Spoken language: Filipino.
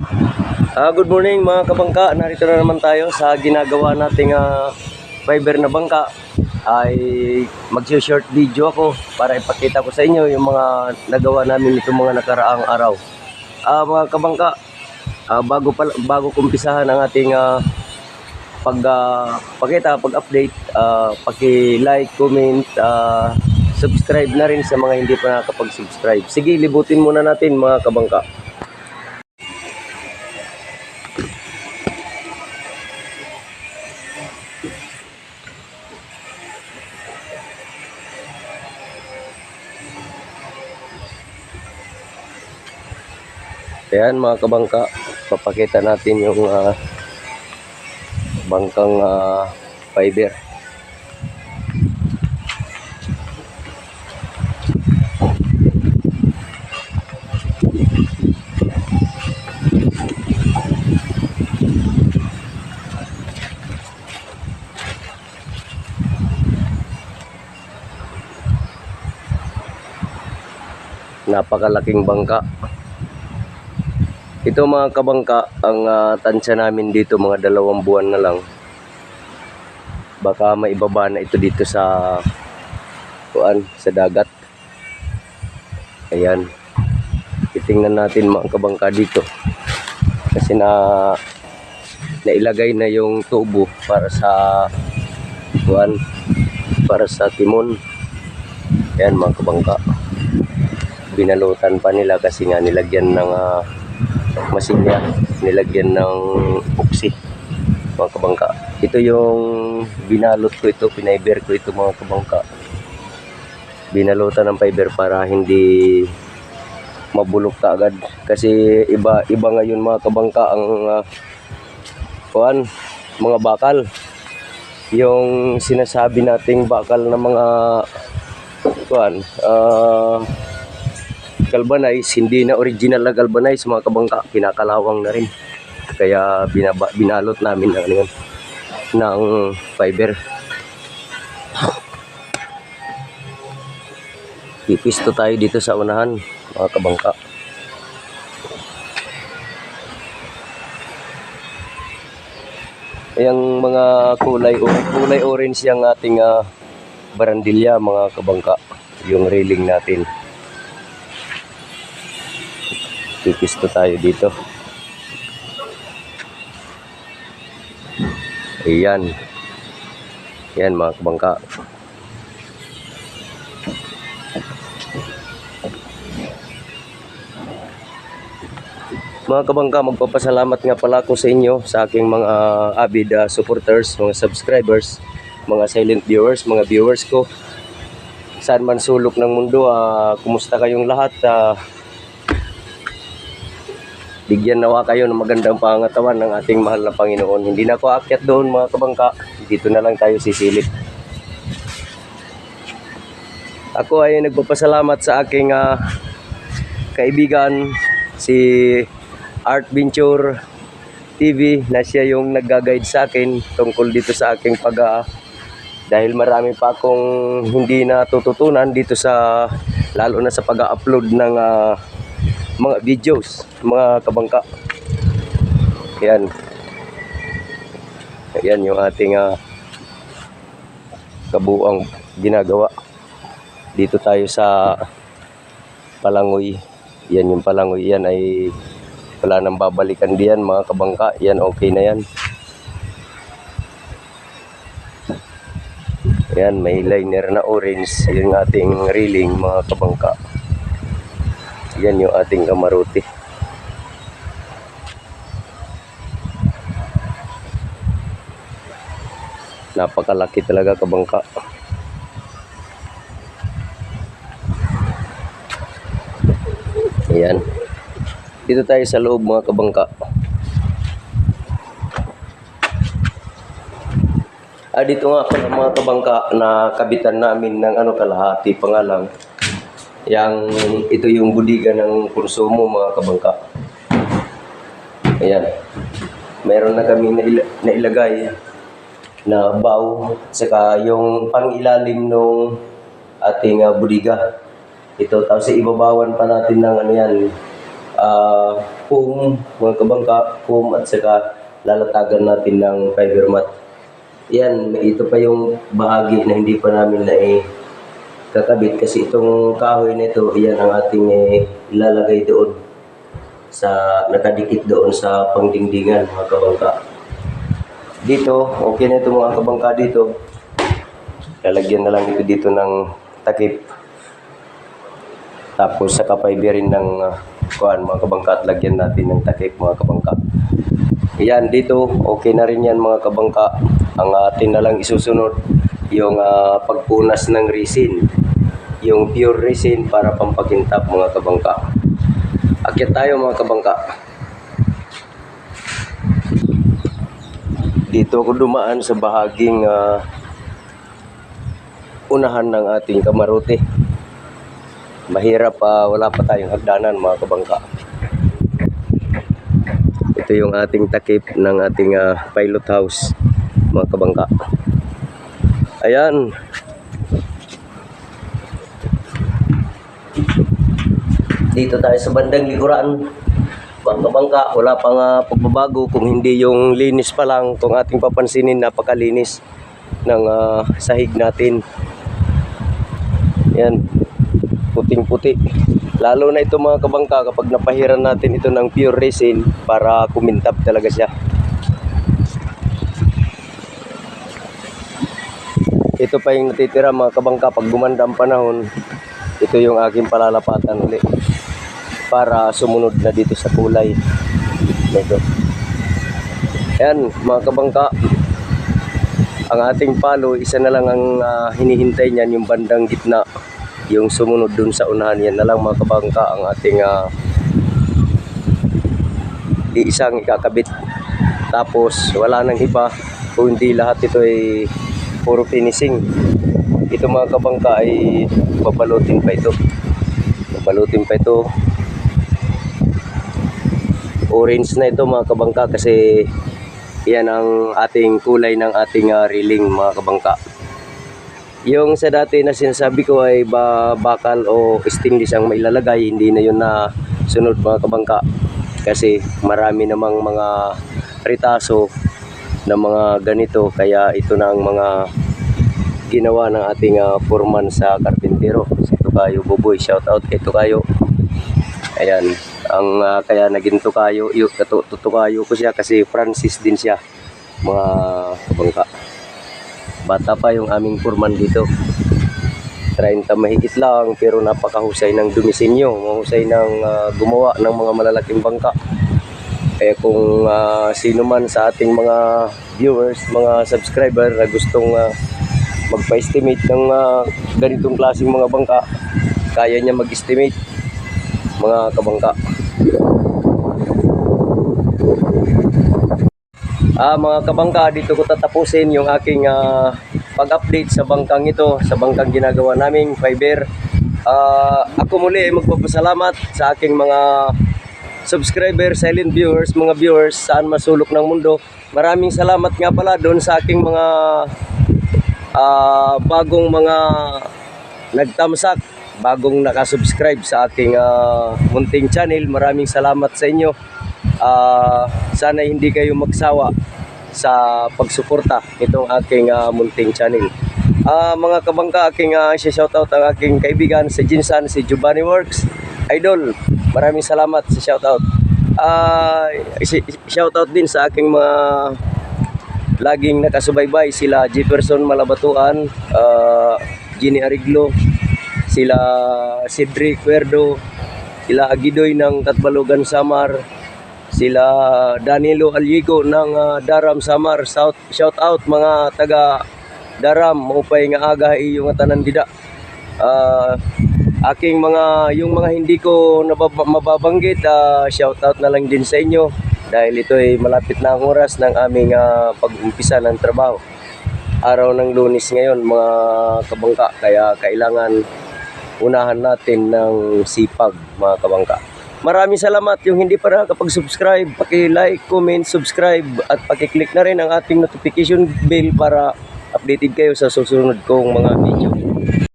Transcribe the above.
Ah, good morning mga kabangka. Narito na naman tayo sa ginagawa nating ah, fiber na bangka. Ay mag-short video ako para ipakita ko sa inyo yung mga nagawa namin itong mga nakaraang araw. Ah, mga kabangka, ah, bago pala, bago kumpisahan ang ating ah, pag ah, pakita, pag-update, ah, paki-like, comment, ah, subscribe na rin sa mga hindi pa nakapag-subscribe. Sige, libutin muna natin mga kabangka. Ayan mga kabangka, papakita natin yung ah, bangkang ah, fiber. Napakalaking bangka. Ito mga kabangka, ang uh, tansya namin dito mga dalawang buwan na lang. Baka maibaba na ito dito sa kuan sa dagat. Ayan. Titingnan natin mga kabangka dito. Kasi na nailagay na yung tubo para sa kuan para sa timon. Ayan mga kabangka. Binalutan pa nila kasi nga nilagyan ng ah, masilya nilagyan ng oxy mga kabangka. Ito yung binalot ko ito pinayber ko ito mga kabangka. Binalutan ng fiber para hindi mabulok ka agad. Kasi iba iba ngayon mga kabangka ang uh, kuan mga bakal. Yung sinasabi nating bakal na mga kuan ah galvanize, hindi na original na galvanize mga kabangka, pinakalawang na rin. Kaya binaba, binalot namin ng, ano yun, ng fiber. Pipisto tayo dito sa unahan, mga kabangka. Yung mga kulay kulay orange yung ating ah, barandilya mga kabangka, yung railing natin. Pipisto tayo dito. Ayan. Ayan mga kabangka. Mga kabangka, magpapasalamat nga pala ako sa inyo, sa aking mga avid ah, supporters, mga subscribers, mga silent viewers, mga viewers ko. Saan man sulok ng mundo, ah, kumusta kayong lahat? Ah, bigyan nawa kayo ng magandang pangatawan ng ating mahal na Panginoon. Hindi na ako aakyat doon mga kabangka. Dito na lang tayo sisilip. Ako ay nagpapasalamat sa aking ah, kaibigan si Art Venture TV na siya yung nagga-guide sa akin tungkol dito sa aking pag ah, dahil marami pa akong hindi natututunan dito sa lalo na sa pag-upload ng ah, mga videos, mga kabangka. Yan. Yan yung ating ah, kabuang ginagawa. Dito tayo sa Palangoy. Yan yung Palangoy. Yan ay wala nang babalikan diyan mga kabangka. Yan okay na yan. Yan, may liner na orange. Yung ating railing mga kabangka. Yan yung ating kamaruti. Napakalaki talaga kabangka. Ayan. Dito tayo sa loob mga kabangka. Ah, dito nga pala mga kabangka na kabitan namin ng ano kalahati pa nga lang. Yang ito yung budiga ng konsumo mga kabangka. Ayan. Meron na kami naila- nailagay na bow saka yung pangilalim nung ating ah, budiga. Ito tapos ibabawan pa natin ng ano yan ah foam, mga kabangka, foam at saka lalatagan natin ng fiber mat. Yan, ito pa yung bahagi na hindi pa namin na eh, kakabit kasi itong kahoy na ito, yan ang ating eh, ilalagay doon sa nakadikit doon sa pangdingdingan mga kabangka. Dito, okay na ito mga kabangka dito. Lalagyan na lang ito dito ng takip. Tapos sa kapaybe rin ng uh, kuan mga kabangka at lagyan natin ng takip mga kabangka. Yan dito, okay na rin yan mga kabangka. Ang atin na lang isusunod yung ah, pagpunas ng resin. Yung pure resin para pampakintab mga kabangka. Akyat tayo mga kabangka. Dito ako dumaan sa bahaging ah, unahan ng ating kamarote. Mahirap pa, wala pa tayong hagdanan mga kabangka. Ito yung ating takip ng ating ah, pilot house mga kabangka. Ayan. Dito tayo sa bandang likuran. Mga kabangka, wala pang ah, pagbabago kung hindi yung linis pa lang kung ating papansinin napakalinis ng ah, sahig natin. Yan, puting-puti. Lalo na ito mga kabangka kapag napahiran natin ito ng pure resin para kumintab talaga siya. Ito pa yung natitira mga kabangka pag gumanda ang panahon. Ito yung aking palalapatan ulit para sumunod na dito sa kulay. Ito. Ayan mga kabangka. Ang ating palo, isa na lang ang ah, hinihintay niyan yung bandang gitna. Yung sumunod dun sa unahan yan na lang mga kabangka ang ating ah, iisang ikakabit. Tapos wala nang iba kung hindi lahat ito ay puro finishing. Ito mga kabangka ay babalutin pa ito. Babalutin pa ito. Orange na ito mga kabangka kasi yan ang ating kulay ng ating ah, reeling mga kabangka. Yung sa dati na sinasabi ko ay ba bakal o stainless ang mailalagay, hindi na yun na sunod mga kabangka. Kasi marami namang mga ritaso na mga ganito kaya ito na ang mga ginawa ng ating ah, foreman sa karpintero. Si Tukayo Buboy, shout out kay Tukayo. Ayan, ang ah, kaya naging Tukayo, yung Tukayo ko siya kasi Francis din siya. Mga kabangka. Bata pa yung aming foreman dito. 30 mahigit lang pero napakahusay ng dumisenyo, mahusay ng ah, gumawa ng mga malalaking bangka. Kaya kung ah, sino man sa ating mga viewers, mga subscriber na gustong ah, magpa-estimate ng ah, ganitong klaseng mga bangka, kaya niya mag-estimate mga kabangka. Ah, mga kabangka, dito ko tatapusin yung aking ah, pag-update sa bangkang ito, sa bangkang ginagawa naming fiber. Ah, ako muli magpapasalamat sa aking mga subscriber, silent viewers, mga viewers saan masulok ng mundo. Maraming salamat nga pala doon sa aking mga ah, bagong mga nagtamsak, bagong nakasubscribe sa aking ah, munting channel. Maraming salamat sa inyo. Ah, sana hindi kayo magsawa sa pagsuporta itong aking ah, munting channel. Ah, mga kabangka, aking uh, shoutout ang aking kaibigan si Jinsan, si Giovanni Works. Idol, maraming salamat sa shoutout. Si- shoutout din sa aking mga laging nakasubaybay sila Jefferson Malabatuan, ah, Ginny Ariglo, sila Cedric Cuerdo, sila Agidoy ng Katbalogan Samar, sila Danilo Alyigo ng ah, Daram Samar. Shout, shout out mga taga Daram, maupay nga aga iyong tanan dida. Ah, aking mga yung mga hindi ko mababanggit, ah, shout out na lang din sa inyo dahil ito ay malapit na ang oras ng aming ah, pag-umpisa ng trabaho. Araw ng lunis ngayon mga kabangka kaya kailangan unahan natin ng sipag mga kabangka. Maraming salamat yung hindi pa nakakapag-subscribe, paki-like, comment, subscribe at paki-click na rin ang ating notification bell para updated kayo sa susunod kong mga video.